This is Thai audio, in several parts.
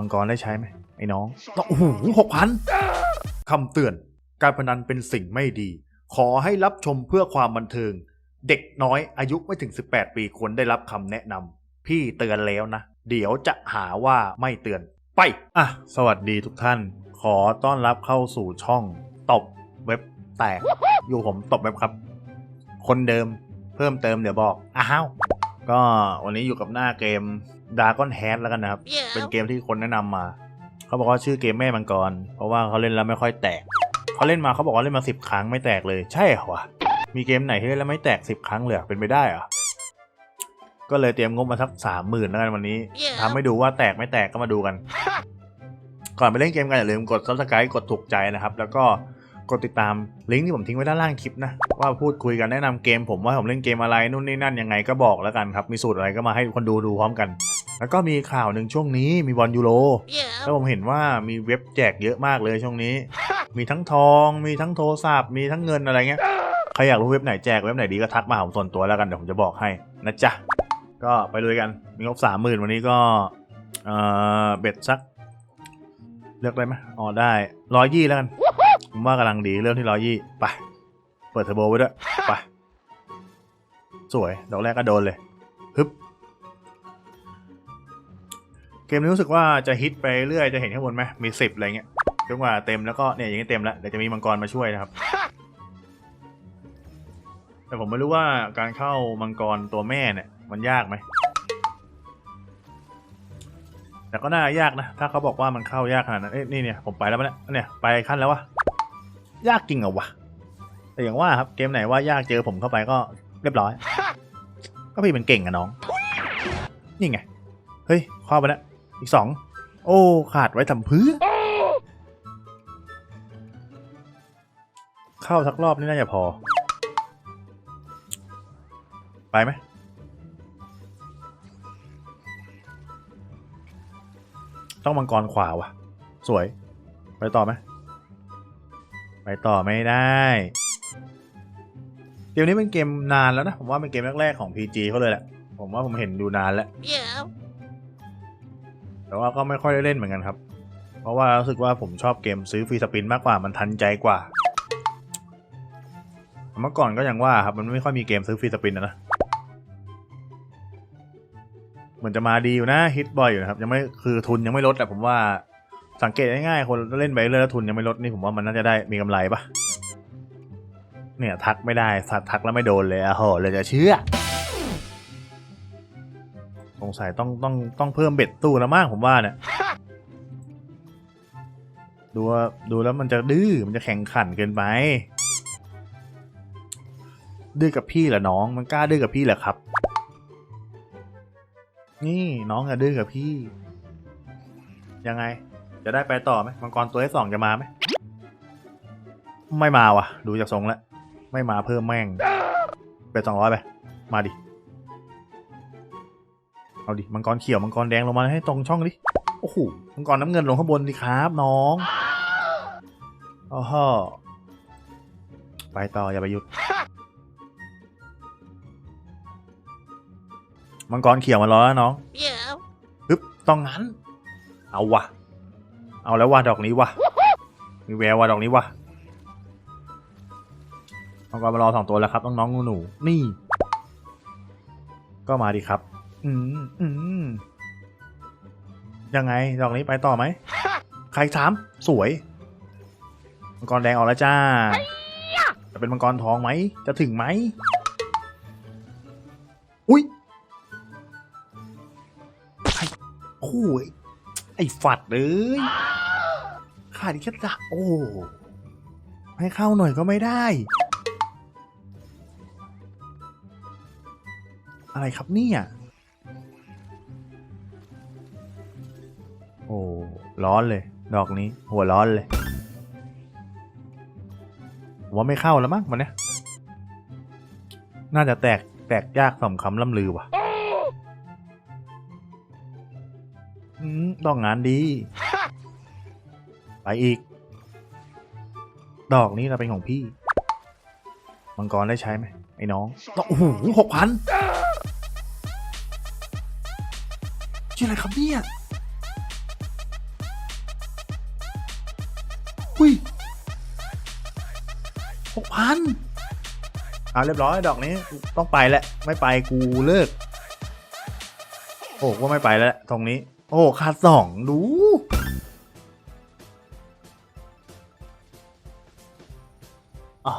มังกรได้ใช้ไหมไอ้น้องโอ้โหหกพันคำเตือน การพนันเป็นสิ่งไม่ดี ขอให้รับชมเพื่อความบันเทิง เด็กน้อยอายุไม่ถึง 18 ปีควรได้รับคำแนะนำพี่เตือนแล้วนะ เดี๋ยวจะหาว่าไม่เตือนไปอะสวัสดีทุกท่าน ขอต้อนรับเข้าสู่ช่องตบเว็บแตก อยู่ผมตบเว็บครับ คนเดิมเพิ่มเติมเดี๋ยวบอกอ้าวก็วันนี้อยู่กับหน้าเกม Dragon Head แล้วกันนะครับ เป็นเกมที่คนแนะนำมา เขาบอกว่าชื่อเกมแม่มังกร เพราะว่าเขาเล่นแล้วไม่ค่อยแตก เขาเล่นมาเขาบอกว่าเล่นมาสิบครั้งไม่แตกเลย ใช่เหรอวะมีเกมไหนที่เล่นแล้วไม่แตกสิบครั้งเลยเหรอเป็นไปได้เหรอ ก็เลยเตรียมงบมาสักสามหมื่นแล้วกันวันนี้ทำให้ดูว่าแตกไม่แตกก็มาดูกัน ก่อนไปเล่นเกมกันอย่าลืมกด subscribe กดถูกใจนะครับ แล้วก็กดติดตามลิงก์ที่ผมทิ้งไว้ด้านล่างคลิปนะว่าพูดคุยกันแนะนำเกมผมว่าผมเล่นเกมอะไรนู่นนี่นั่นยังไงก็บอกแล้วกันครับ มีสูตรอะไรก็มาให้คนดูดูพร้อมกัน แล้วก็มีข่าวหนึ่งช่วงนี้มีบอลยูโรแล้วผมเห็นว่ามีเว็บแจกเยอะมากเลยช่วงนี้ มีทั้งทอง มีทั้งโทรศัพท์ มีทั้งเงินอะไรเงี้ย ใครอยากรู้เว็บไหนแจกเว็บไหนดีก็ทักมาหาผมส่วนตัวแล้วกันเดี๋ยวผมจะบอกให้นะจ๊ะ ก็ไปเลยกัน มีงบสามหมื่นวันนี้ก็ เอ่อเบ็ดสัก เลือกได้ไหมอ๋อได้ร้อยยี่แล้วกัน ผมว่ากำลังดีเริ่มที่ร้อยยี่ไป เปิดเทอร์โบไว้ด้วย ไป สวย ดอกแรกก็โดนเลย ฮึบ เกมนี้รู้สึกว่าจะฮิตไปเรื่อยจะเห็นข้างบนไหมมีสิบอะไรเงี้ยจนกว่าเต็มแล้วก็เนี่ยอย่างนี้เต็มแล้วเดี๋ยวจะมีมังกรมาช่วยนะครับ แต่ผมไม่รู้ว่าการเข้ามังกรตัวแม่เนี่ย มันยากไหมแต่ก็น่ายากนะ ถ้าเขาบอกว่ามันเข้ายากขนาดนั้นเอ้ยนี่เนี่ยผมไปแล้วปะเนี่ยเนี่ยไปขั้นแล้ววะยากจริงเหรอวะแต่อย่างว่าครับเกมไหนว่ายากเจอผมเข้าไปก็เรียบร้อย ก็พี่เป็นเก่งอะน้อง นี่ไง เฮ้ยเข้าไปแล้ว อีกสองโอ้ ขาดไว้ทำเพื่อเข้าสักรอบนี่น่าจะพอ ไปไหมต้องมังกรขวาวะสวย ไปต่อไหมไปต่อไม่ได้เกมนี้เป็นเกมนานแล้วนะ ผมว่าเป็นเกมแรกๆของ PG เขาเลยแหละ ผมว่าผมเห็นดูนานแล้ว แต่ว่าก็ไม่ค่อยได้เล่นเหมือนกันครับ เพราะว่ารู้สึกว่าผมชอบเกมซื้อฟรีสปินมากกว่ามันทันใจกว่า เมื่อก่อนก็ยังว่าครับมันไม่ค่อยมีเกมซื้อฟรีสปินนะนะเหมือนจะมาดีอยู่นะฮิตบ่อยอยู่นะครับยังไม่คือทุนยังไม่ลดแต่ผมว่าสังเกตง่ายๆคนเล่นไปเรื่อยแล้วทุนยังไม่ลดนี่ผมว่ามันน่าจะได้มีกำไรปะเนี่ยทักไม่ได้สัตว์ทักแล้วไม่โดนเลยอะโหเลยจะเชื่อ สงสัยต้องต้องต้องเพิ่มเบ็ดตู้แล้วมากผมว่าเนี่ยดูว่าดูแล้วมันจะดื้อมันจะแข่งขันเกินไป ดื้อกับพี่เหรอน้อง มันกล้าดื้อกับพี่เหรอครับ นี่น้องอะดื้อกับพี่ ยังไง จะได้ไปต่อไหมมังกรตัวที่สองจะมาไหมไม่มาว่ะดูจากทรงแล้วไม่มาเพิ่มแม่งเป็นสองร้อยไปมาดิ เอาดิ มังกรเขียว มังกรแดงลงมาให้ตรงช่องดิ โอ้โห มังกรน้ำเงินลงข้างบนดิครับ น้องโอ้โหไปต่ออย่าไปหยุด มังกรเขียวมารอแล้วน้องปึ๊บต้องงั้น เอาวะ เอาแล้วว่ะดอกนี้วะมีแววว่ะดอกนี้วะมังกรมารอสองตัวแล้วครับน้องๆหนูๆนี่ ก็มาดีครับ อืมอืมยังไงดอกนี้ไปต่อไหม ใครถาม สวย มังกรแดงออกแล้วจ้า จะเป็นมังกรทองไหม จะถึงไหม อุ้ยไอ้โอ้ยไอ้ฝัดเลยขาดอีกแค่ดักโอ้ ให้เข้าหน่อยก็ไม่ได้ อะไรครับเนี่ย โอ้ร้อนเลย ดอกนี้ หัวร้อนเลย ว่าไม่เข้าแล้วมั้งมันเนี้ยน่าจะแตกแตกยากสมคำล่ำลือว่ะอืมดอกงานดี ไปอีก ดอกนี้เราเป็นของพี่ มังกรได้ใช้ไหมไอ้น้องโอ้โหหกพันชื่ออะไรครับเนี่ย หกพันเอาเรียบร้อยดอกนี้ต้องไปแล้วไม่ไปกูเลิก โอ้ก็ไม่ไปแล้วตรงนี้ โอ้ขาดสองดู อ่า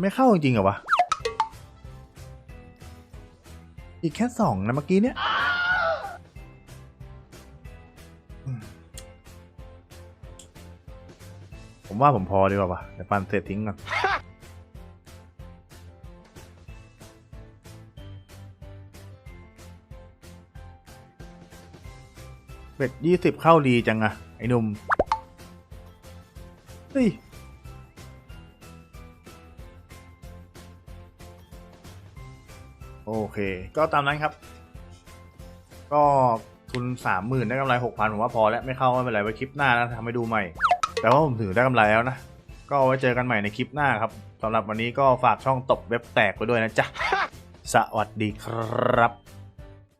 ไม่เข้าจริงๆเหรอวะ อีกแค่สองนะเมื่อกี้เนี่ย ผมว่าผมพอดีกว่าวะเดี๋ยวปันเสร็จทิ้งก่อนเป็ดยี่สิบเข้าดีจังอะไอ้หนุ่มเฮ้ยโอเค ก็ตามนั้นครับ ก็ทุนสามหมื่นได้กำไรหกพันผมว่าพอแล้ว ไม่เข้าไม่เป็นไรไว้คลิปหน้านะทำให้ดูใหม่ แต่ว่าผมถือได้กำไรแล้วนะ ก็ไว้เจอกันใหม่ในคลิปหน้าครับสำหรับวันนี้ก็ฝากช่องตบเว็บแตกไปด้วยนะจ๊ะ สวัสดีครับ